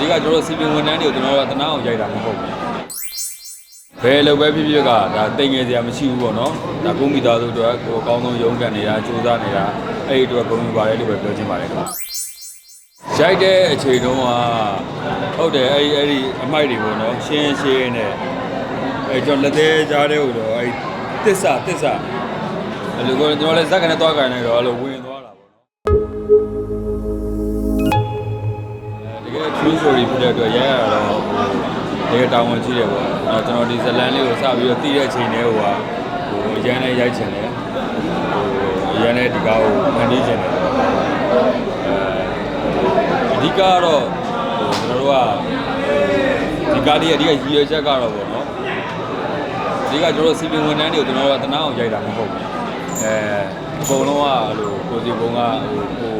ဒီကကျွန်တော်တို့စီပင်ဝန်ထမ်းတွေကိုကျွန်တော်တို့ကတနာအောင်ရိုက်တာမဟုတ်ဘူးဘယ်လိုပဲဖြစ်ဖြစ်ကဒါတိမ်ငယ်စရာမရှိဘူးပေါ့နော်ဒါကိုမိသားစုအတွက်ကိုအကောင်းဆုံးရုန်းကန်နေတာစူးစမ်းနေတာအဲ့ဒီအတွက်ဂုဏ်ယူပါတယ်လို့ပဲပြောချင်ပါတယ်ခင်ဗျရိုက်တဲ့အချိန်တုန်းကဟုတ်တယ်အဲ့ဒီအဲ့ဒီအမိုက်တွေပေါ့နော်ရှင်းရှင်းနဲ့အဲ့ကျွန်တော်လက်သေးကြားတဲ့ဟိုတော့အဲ့တစ္ဆာတစ္ဆာအဲ့လိုကကျွန်တော်လည်းဇက်ကနေသွားကြနေတော့အဲ့လိုဝင်သွား true story ဖြစ်တဲ့အတွက်ရရတော့တကယ်တောင်းဝန်ရှိတယ်ပေါ့အဲကျွန်တော်ဒီဇလန်လေးကိုစပြီးတော့တည်တဲ့အချိန်လေးဟိုဟာဟိုအရန်နဲ့ရိုက်ချင်တယ်ဟိုအရန်နဲ့ဒီကားကိုဖန်တီးချင်တယ်အဲအဓိကကတော့ဟိုကျွန်တော်တို့ကဒီကားလေးရဲ့အဓိကရည်ရွယ်ချက်ကတော့ပေါ့နော်အဓိကကျွန်တော်တို့စီပင်ဝန်ထမ်းတွေကိုကျွန်တော်တို့ကတနာအောင်ရိုက်တာမဟုတ်ဘူးအဲအကုန်လုံးကအဲ့လိုကိုစီဘုံကဟိုဟို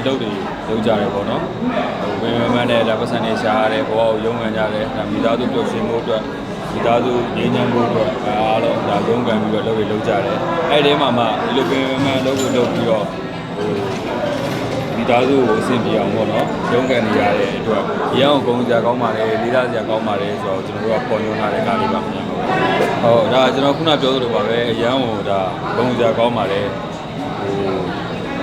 အတုပ်တွေလုပ်ကြတယ်ပေါ့နော်ဟိုဝင်ဝင်မှန်းနဲ့ဒါပတ်စံနေရှာရတယ်ဘဝကိုရုံးဝင်ကြတယ်ဒါမိသားစုပြုတ်ရှင်မှုအတွက်မိသားစုငြိမ်းချမ်းမှုအတွက်အားလုံးဒါရုံးကန်ပြီးတော့လုပ်ရလုပ်ကြတယ်အဲ့ဒီမှာမှဒီလိုဝင်ဝင်မှန်းလုပ်ဖို့လုပ်ပြီးတော့ဟိုမိသားစုကိုအဆင်ပြေအောင်ပေါ့နော်ရုံးကန်နေရတဲ့အတွက်ရအောင်ကုန်းစရာကောင်းပါလေလေးစားစရာကောင်းပါလေဆိုတော့ကျွန်တော်တို့ကပေါ်ညွှန်းထားတဲ့ကားလေးပါခင်ဗျဟုတ်ဒါကျွန်တော်ခုနပြောသလိုပါပဲအရန်ကိုဒါကုန်းစရာကောင်းပါလေဟို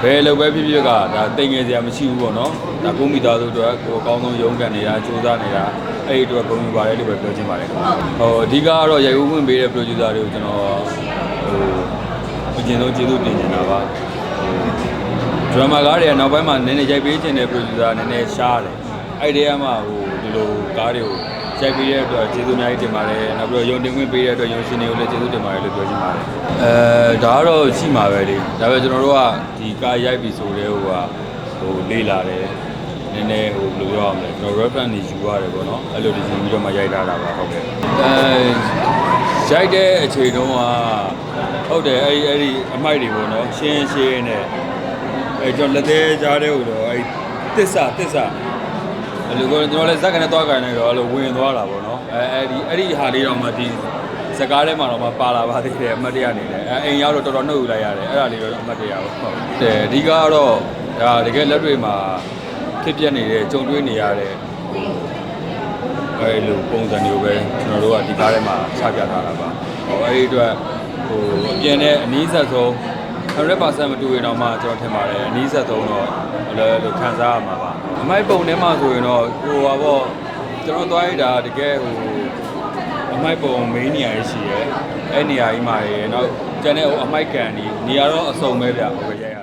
ဘယ်လိုပဲဖြစ်ဖြစ်ကဒါတိမ်ငယ်စရာမရှိဘူးပေါ့နော်ဒါကိုမိသားစုအတွက်ကိုအကောင်းဆုံးရုန်းကန်နေတာစူးစမ်းနေတာအဲ့ဒီအတွက်ဂုဏ်ယူပါတယ်လို့ပဲပြောချင်ပါတယ်ဟိုအဓိကကတော့ရိုက်ဦးဝင်ပေးတဲ့ producer တွေကိုကျွန်တော်ဟိုအကျဉ်းဆုံးကျေးဇူးတင်နေတာပါဒရမာကားတွေကနောက်ပိုင်းမှာနည်းနည်းရိုက်ပေးခြင်းတဲ့ producer နည်းနည်းရှားတယ်အဲ့ဒီကမှဟိုဒီလိုကားတွေကို ရိုက်ပေးတဲ့အတွက်ကျေးဇူးအများကြီးတင်ပါတယ်နောက်ပြီးတော့ယုံတင်ခွင့်ပေးတဲ့အတွက်ယုံရှင်တွေကိုလည်းကျေးဇူးတင်ပါတယ်လို့ပြောချင်ပါတယ်အဲဒါကတော့ရှိမှာပဲလေဒါပေမဲ့ကျွန်တော်တို့ကဒီကားရိုက်ပြီဆိုတဲ့ဟိုကဟိုလေးလာတယ်နည်းနည်းဟိုဘယ်လိုပြောရမလဲကျွန်တော် reference နေယူရတယ်ပေါ့နော်အဲ့လိုဒီယူပြီးတော့မှရိုက်ထားတာပါဟုတ်ကဲ့အဲရိုက်တဲ့အချိန်တုန်းကဟုတ်တယ်အဲ့ဒီအဲ့ဒီအမိုက်တွေပေါ့နော်ရှင်းရှင်းနဲ့အဲကျွန်တော်လက်သေးကြားတဲ့ဟိုတော့အဲ့တစ္ဆာတစ္ဆာ အဲ့လိုကကျွန်တော်လည်းဇက်ကနေသွားကြနေတော့အဲ့လိုဝင်သွားတာပေါ့နော်အဲအဲ့ဒီအဲ့ဒီဟာလေးတော့မှဒီစကားထဲမှာတော့မှပါလာပါသေးတယ်အမတ်တရအနေနဲ့အဲအိမ်ရောက်တော့တော်တော်နှုတ်ယူလိုက်ရတယ်အဲ့ဒါလေးတော့အမတ်တရပေါ့ဟုတ်တယ်အဓိကကတော့ဒါတကယ်လက်တွေမှာဖြစ်ပြနေတဲ့ကြုံတွေ့နေရတဲ့အဲ့လိုပုံစံမျိုးပဲကျွန်တော်တို့ကဒီကားထဲမှာချပြထားတာပါဟိုအဲ့ဒီအတွက်ဟိုအပြင်နဲ့အနည်းဆက်ဆုံး 100%မတူရင်တော့မှကျွန်တော်ထင်ပါတယ်အနည်းဆက်ဆုံးတော့လည်းလိုခံစားရမှာပါအမိုက်ပုံထဲမှာဆိုရင်တော့ဟိုပါပေါ့ကျွန်တော်သွားရတာတကယ်ဟိုအမိုက်ပုံမင်းနေရာရှိရဲအဲ့နေရာကြီးမှာရေနောက်ကျန်တဲ့ဟိုအမိုက်ကန်ကြီးနေရာတော့အစုံပဲဗျဟိုပဲရိုက်ရ